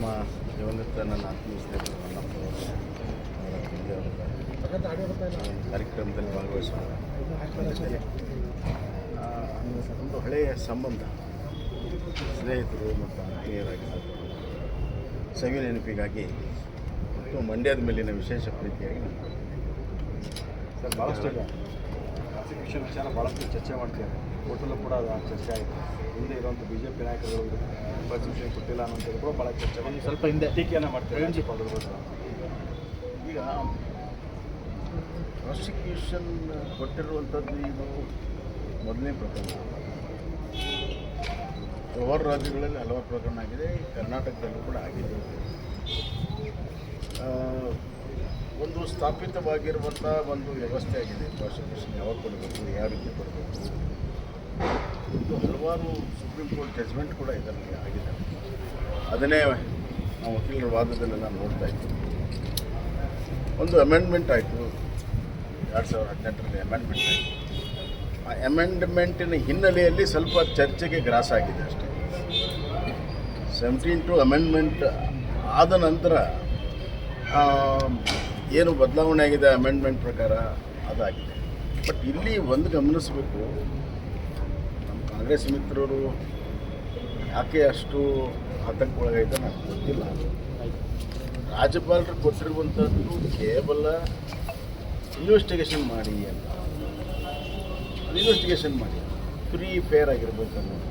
ನಮ್ಮ ದಿವಂಗತ ನನ್ನ ಆತ್ಮೀಯ ಸ್ನೇಹಿತರು ನನ್ನ ಕಾರ್ಯಕ್ರಮದಲ್ಲಿ ಭಾಗವಹಿಸುವ ಒಂದು ಹಳೆಯ ಸಂಬಂಧ, ಸ್ನೇಹಿತರು ಮತ್ತು ಆತ್ಮೀಯರಾಗಿದ್ದಾರೆ. ಸವಿ ನೆನಪಿಗಾಗಿ ಮತ್ತು ಮಂಡ್ಯದ ಮೇಲಿನ ವಿಶೇಷ ಪ್ರೀತಿಯಾಗಿ ನಾನು ಸರ್, ಭಾಳಷ್ಟು ವಿಷಯ ವಿಚಾರ ಭಾಳಷ್ಟು ಚರ್ಚೆ ಮಾಡ್ತಿದ್ದಾರೆ ಕೋರ್ಟಲ್ಲೂ ಕೂಡ ಅದು ಚರ್ಚೆ ಆಯಿತು. ಹಿಂದೆ ಇರುವಂಥ ಬಿ ಜೆ ಪಿ ನಾಯಕರು ಕಾನ್ಸ್ಟಿಟ್ಯೂಷನ್ ಕೊಟ್ಟಿಲ್ಲ ಅನ್ನೋಂಥದ್ದು ಕೂಡ ಭಾಳ ಚರ್ಚೆ. ಒಂದು ಸ್ವಲ್ಪ ಹಿಂದೆ. ಟೀಕೆಯನ್ನು ಮಾಡ್ತಾರೆ. ಈಗ ಈಗ ಪ್ರಾಸಿಕ್ಯೂಷನ್ ಕೊಟ್ಟಿರುವಂಥದ್ದು ಇದು ಮೊದಲನೇ ಪ್ರಕರಣ. ಹಲವಾರು ರಾಜ್ಯಗಳಲ್ಲಿ ಹಲವಾರು ಪ್ರಕರಣ ಆಗಿದೆ. ಕರ್ನಾಟಕದಲ್ಲೂ ಕೂಡ ಆಗಿದೆ. ಒಂದು ಸ್ಥಾಪಿತವಾಗಿರುವಂಥ ಒಂದು ವ್ಯವಸ್ಥೆ ಆಗಿದೆ. ಪ್ರಾಸಿಕ್ಯೂಷನ್ ಯಾವಾಗ ಕೊಡಬೇಕು ಯಾವ ರೀತಿ ಕೊಡಬೇಕು? ಇದು ಹಲವಾರು ಸುಪ್ರೀಂ ಕೋರ್ಟ್ ಜಜ್ಮೆಂಟ್ ಕೂಡ ಇದರಲ್ಲಿ ಆಗಿದೆ. ಅದನ್ನೇ ನಾವು ವಕೀಲರ ವಾದದಲ್ಲೆಲ್ಲ ನೋಡ್ತಾ ಇದ್ದೀವಿ. ಒಂದು ಅಮೆಂಡ್ಮೆಂಟ್ ಆಯಿತು. ಎರಡು ಸಾವಿರದ ಹದಿನೆಂಟರಲ್ಲಿ ಅಮೆಂಡ್ಮೆಂಟ್ ಆಯಿತು. ಆ ಅಮೆಂಡ್ಮೆಂಟಿನ ಹಿನ್ನೆಲೆಯಲ್ಲಿ ಸ್ವಲ್ಪ ಚರ್ಚೆಗೆ ಗ್ರಾಸ ಆಗಿದೆ ಅಷ್ಟೇ. ಸೆವೆಂಟೀನ್ ಟು ಅಮೆಂಡ್ಮೆಂಟ್ ಆದ ನಂತರ ಏನು ಬದಲಾವಣೆ ಆಗಿದೆ ಅಮೆಂಡ್ಮೆಂಟ್ ಪ್ರಕಾರ? ಅದಾಗಿದೆ. ಬಟ್ ಇಲ್ಲಿ ಒಂದು ಗಮನಿಸಬೇಕು. ಕಾಂಗ್ರೆಸ್ ಮಿತ್ರರು ಯಾಕೆ ಅಷ್ಟು ಆತಂಕಕ್ಕೊಳಗಾಗಿದೆ ನನಗೆ ಗೊತ್ತಿಲ್ಲ. ರಾಜ್ಯಪಾಲರು ಕೊಟ್ಟಿರುವಂಥದ್ದು ಕೇವಲ ಇನ್ವೆಸ್ಟಿಗೇಷನ್ ಮಾಡಿ ಅಂತ. ಇನ್ವೆಸ್ಟಿಗೇಷನ್ ಮಾಡಿ. ಫ್ರೀ ಫೇರ್ ಆಗಿರ್ಬೇಕು ಅನ್ನೋದು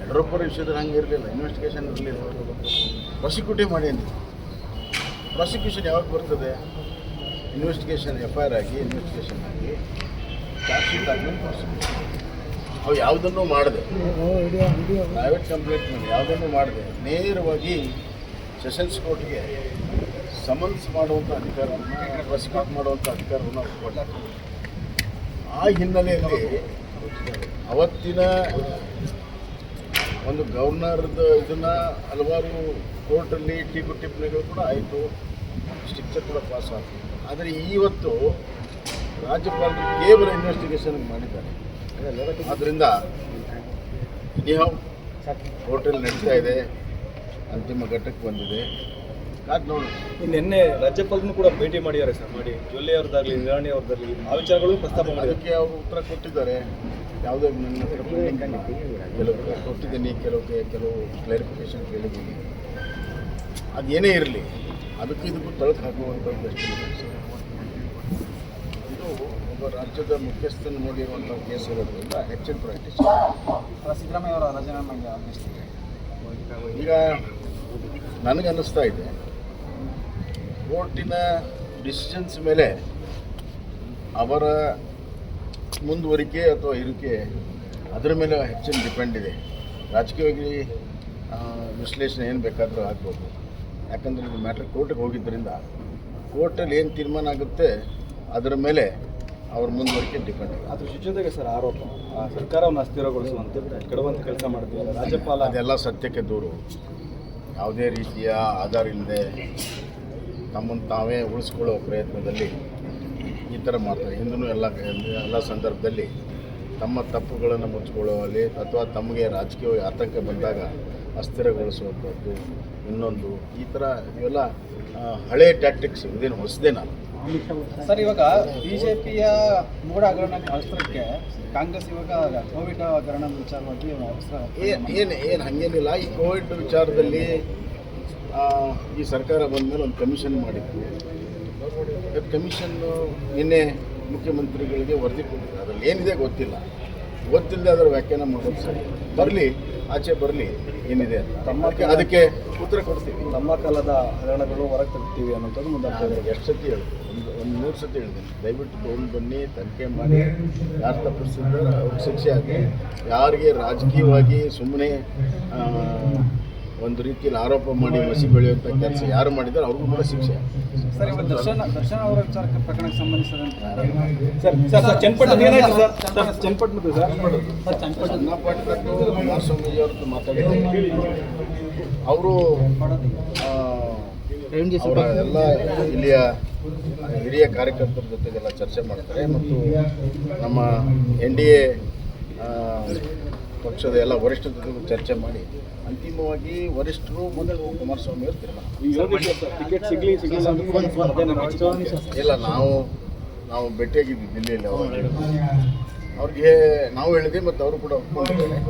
ಯಡಿಯೂರಪ್ಪರ ವಿಷಯದಲ್ಲಿ ಹಂಗೆ ಇರಲಿಲ್ಲ ಇನ್ವೆಸ್ಟಿಗೇಷನ್ ಇರಲಿಲ್ಲ. ಪ್ರಾಸಿಕ್ಯೂಟಿವ್ ಮಾಡಿ ಅಂತ. ಪ್ರಾಸಿಕ್ಯೂಷನ್ ಯಾವಾಗ ಬರ್ತದೆ? ಇನ್ವೆಸ್ಟಿಗೇಷನ್ ಎಫ್ ಐ ಆರ್ ಆಗಿ ಇನ್ವೆಸ್ಟಿಗೇಷನ್ ಆಗಿ. ಚಾರ್ಜ್ ಶೀಟ್ ಆದಮೇಲೆ ಪ್ರಾಸಿಕ್ಯೂಷನ್ ಅವು ಯಾವುದನ್ನು ಮಾಡಿದೆ. ಪ್ರೈವೇಟ್ ಕಂಪ್ಲೇಂಟ್ ಮೇಲೆ ಯಾವುದನ್ನು ಮಾಡಿದೆ ನೇರವಾಗಿ ಸೆಷನ್ಸ್ ಕೋರ್ಟ್ಗೆ ಸಮನ್ಸ್ ಮಾಡುವಂಥ ಅಧಿಕಾರವನ್ನು ಪ್ರಾಸಿಕ್ಯೂಟ್ ಮಾಡುವಂಥ ಅಧಿಕಾರವನ್ನು ಕೊಟ್ಟ ಆ ಹಿನ್ನೆಲೆಯಲ್ಲಿ ಅವತ್ತಿನ ಒಂದು ಗವರ್ನರ್ದು ಇದನ್ನು ಹಲವಾರು ಕೋರ್ಟಲ್ಲಿ ಟೀಕು ಟಿಪ್ಪಣಿಗಳು ಕೂಡ ಆಯಿತು. ಸ್ಟ್ರಿಕ್ಚರ್ ಕೂಡ ಪಾಸ್ ಆಯಿತು. ಆದರೆ ಇವತ್ತು ರಾಜ್ಯಪಾಲರು ಕೇವಲ ಇನ್ವೆಸ್ಟಿಗೇಷನ್ ಮಾಡಿದ್ದಾರೆ. ಆದ್ದರಿಂದ ನೀವು ಹೋಟೆಲ್ ನಡೀತಾ ಇದೆ ಅಂತಿಮ ಘಟ್ಟಕ್ಕೆ ಬಂದಿದೆ. ಕಾದ್ ನೋಡಿ. ನಿನ್ನೆ ರಾಜ್ಯಪಾಲನು ಕೂಡ ಭೇಟಿ ಮಾಡಿದ್ದಾರೆ ಸರ್ ಮಾಡಿ. ಜೊಲ್ಲೆ ಅವ್ರದ್ದಾಗಲಿ ನಿರಾಣಿ ಅವ್ರದ್ದಾಗಲಿ ಆ ವಿಚಾರಗಳು ಪ್ರಸ್ತಾಪ ಮಾಡಿದ್ದಾರೆ. ಅದಕ್ಕೆ ಅವರು ಉತ್ತರ ಕೊಟ್ಟಿದ್ದಾರೆ. ಯಾವುದೇ ನನ್ನ. ಕೆಲವು ಕೊಟ್ಟಿದ್ದೀನಿ ಕೆಲವು ಕೆಲವು ಕ್ಲಾರಿಫಿಕೇಶನ್ ಕೇಳಿದ್ದೀನಿ. ಅದೇನೇ ಇರಲಿ ಅದಕ್ಕೆ ಇದಕ್ಕೂ ತಳಕ ಹಾಕುವಂಥದ್ದು ಅಷ್ಟಿಲ್ಲ ಇದು ಒಬ್ಬ ರಾಜ್ಯದ ಮುಖ್ಯಸ್ಥನ ಮೇಲಿರುವಂಥ ಕೇಸ್ ಇರೋದ್ರಿಂದ ಹೆಚ್ಚಿನ ಪ್ರಾಕ್ಟೀಸ್ ಸಿದ್ದರಾಮಯ್ಯ ಅವರ ರಾಜೀನಾಮೆಗೆ ಆಗ್ರಹಿಸ್ತಿದ್ದಾರೆ ಈಗ ನನಗನ್ನಿಸ್ತಾ ಇದೆ ಕೋರ್ಟಿನ ಡಿಸಿಷನ್ಸ್ ಮೇಲೆ ಅವರ ಮುಂದುವರಿಕೆ ಅಥವಾ ಇರಿಕೆ ಅದರ ಮೇಲೆ ಹೆಚ್ಚಿನ ಡಿಪೆಂಡ್ ಇದೆ. ರಾಜಕೀಯವಾಗಿ ವಿಶ್ಲೇಷಣೆ ಏನು ಬೇಕಾದರೂ ಆಗ್ಬೋದು. ಯಾಕಂದರೆ ಇದು ಮ್ಯಾಟ್ರ್ ಕೋರ್ಟಿಗೆ ಹೋಗಿದ್ದರಿಂದ ಕೋರ್ಟಲ್ಲಿ ಏನು ತೀರ್ಮಾನ ಆಗುತ್ತೆ ಅದರ ಮೇಲೆ ಅವ್ರ ಮುಂದುವರಿಕೆ ಡಿಪೆಂಡ್ ಅದ್ರ ಜೊತೆಗೆ ಸರ್ ಆರೋಪ ಸರ್ಕಾರವನ್ನು ಅಸ್ಥಿರಗೊಳಿಸುವಂತೆ ಕೆಡುವಂತ ಕೆಲಸ ಮಾಡ್ತೀವಿ ರಾಜ್ಯಪಾಲ ಅದೆಲ್ಲ ಸತ್ಯಕ್ಕೆ ದೂರು. ಯಾವುದೇ ರೀತಿಯ ಆಧಾರ ಇಲ್ಲದೆ ತಮ್ಮನ್ನು ತಾವೇ ಉಳಿಸ್ಕೊಳ್ಳೋ ಪ್ರಯತ್ನದಲ್ಲಿ ಈ ಥರ ಮಾಡ್ತಾರೆ. ಹಿಂದೂ ಎಲ್ಲ ಎಲ್ಲ ಸಂದರ್ಭದಲ್ಲಿ ತಮ್ಮ ತಪ್ಪುಗಳನ್ನು ಮುಚ್ಚಿಕೊಳ್ಳುವಲ್ಲಿ ಅಥವಾ ತಮಗೆ ರಾಜಕೀಯ ಆತಂಕ ಬಂದಾಗ ಅಸ್ಥಿರಗೊಳಿಸುವಂಥದ್ದು ಇನ್ನೊಂದು ಈ ಥರ ಇವೆಲ್ಲ ಹಳೆ ಟ್ಯಾಕ್ಟಿಕ್ಸ್ ಇದೇನು ಹೊಸದೇನಲ್ಲ. ಸರ್, ಇವಾಗ ಬಿಜೆಪಿಯ ಮೂಢ ಹಗರಣ ಅಸ್ತ್ರಕ್ಕೆ ಕಾಂಗ್ರೆಸ್ ಇವಾಗ ಕೋವಿಡ್ ಹಗರಣ ವಿಚಾರವಾಗಿ ಏನು ಏನು, ಹಂಗೇನಿಲ್ಲ. ಈ ಕೋವಿಡ್ ವಿಚಾರದಲ್ಲಿ ಈ ಸರ್ಕಾರ ಬಂದ ಮೇಲೆ ಒಂದು ಕಮಿಷನ್ ಮಾಡಿತ್ತು. ಕಮಿಷನ್ನು ನಿನ್ನೆ ಮುಖ್ಯಮಂತ್ರಿಗಳಿಗೆ ವರದಿ ಕೊಟ್ಟಿದ್ದಾರೆ. ಅದರಲ್ಲಿ ಏನಿದೆ ಗೊತ್ತಿಲ್ಲ. ಗೊತ್ತಿಲ್ಲದೆ ಅದರ ವ್ಯಾಖ್ಯಾನ ಮಾಡೋದು ಸರಿ. ಬರಲಿ ಆಚೆ ಬರಲಿ ಏನಿದೆ ತಮ್ಮ ಅದಕ್ಕೆ ಉತ್ತರ ಕೊಡ್ತೀವಿ. ನಮ್ಮ ಕಾಲದ ಹಗರಣಗಳು ಹೊರಗೆ ತರ್ತೀವಿ ಅನ್ನೋಂಥದ್ದು ಮುಂದೆ ಎಷ್ಟು ಸತಿ ಹೇಳ್ತೀವಿ ಒಂದು ಒಂದು ಮೂರು ಸತಿ ಹೇಳಿದ್ದೀನಿ ದಯವಿಟ್ಟು ತೊಗೊಂಡು ಬನ್ನಿ ತನಿಖೆ ಮಾಡಿ. ಯಾರು ತಪ್ಪಿಸಿದ್ರೆ ಅವ್ರಿಗೆ ಶಿಕ್ಷೆ ಆಗಲಿ ಯಾರಿಗೆ ರಾಜಕೀಯವಾಗಿ ಸುಮ್ಮನೆ ಒಂದು ರೀತಿಯಲ್ಲಿ ಆರೋಪ ಮಾಡಿ ಮಸಿ ಬೆಳೆಯುವಂಥ ಕೆಲಸ ಯಾರು ಮಾಡಿದ್ರು ಅವ್ರಿಗೂ ಕೂಡ ಶಿಕ್ಷೆ. ಸರ್ ದರ್ಶನ್ ದರ್ಶನ್ ಅವರ ವಿಚಾರಕ್ಕೆ ಪ್ರಕರಣಕ್ಕೆ ಸಂಬಂಧಿಸಿದಂತೆ ಸರ್ ಸರ್ ಸರ್ ಚನ್ನಪಟ್ಟಣ ಏನಾಯ್ತು ಸರ್? ಸರ್ ಚನ್ನಪಟ್ಟಣದ್ದು ಸರ್? ಸರ್ ಚನ್ನಪಟ್ಟಣ. ಚನ್ನಪಟ್ಟಣದ್ದು ಕುಮಾರಸ್ವಾಮಿ ಅವ್ರದ್ದು ಮಾತಾಡಿದ್ದಾರೆ ಅವರು ಅವರ ಎಲ್ಲ ಇಲ್ಲಿಯ ಹಿರಿಯ ಕಾರ್ಯಕರ್ತರ ಜೊತೆಗೆಲ್ಲ ಚರ್ಚೆ ಮಾಡ್ತಾರೆ ಮತ್ತು ನಮ್ಮ ಎನ್ ಡಿ ಎ ಪಕ್ಷದ ಎಲ್ಲ ವರಿಷ್ಠರ ಜೊತೆ ಚರ್ಚೆ ಮಾಡಿ ಅಂತಿಮವಾಗಿ ವರಿಷ್ಠರು ಮೊದಲು ಕುಮಾರಸ್ವಾಮಿ ಅವರು ತೀರ್ಮಾನ ಇಲ್ಲ ನಾವು ನಾವು ಭೇಟಿಯಾಗಿದ್ದೀವಿ ದಿಲ್ಲಿಯಲ್ಲಿ ಅವ್ರಿಗೆ ನಾವು ಹೇಳಿದ್ವಿ ಮತ್ತು ಅವರು ಕೂಡ ಒಪ್ಕೊಂಡಿದ್ದಾರೆ.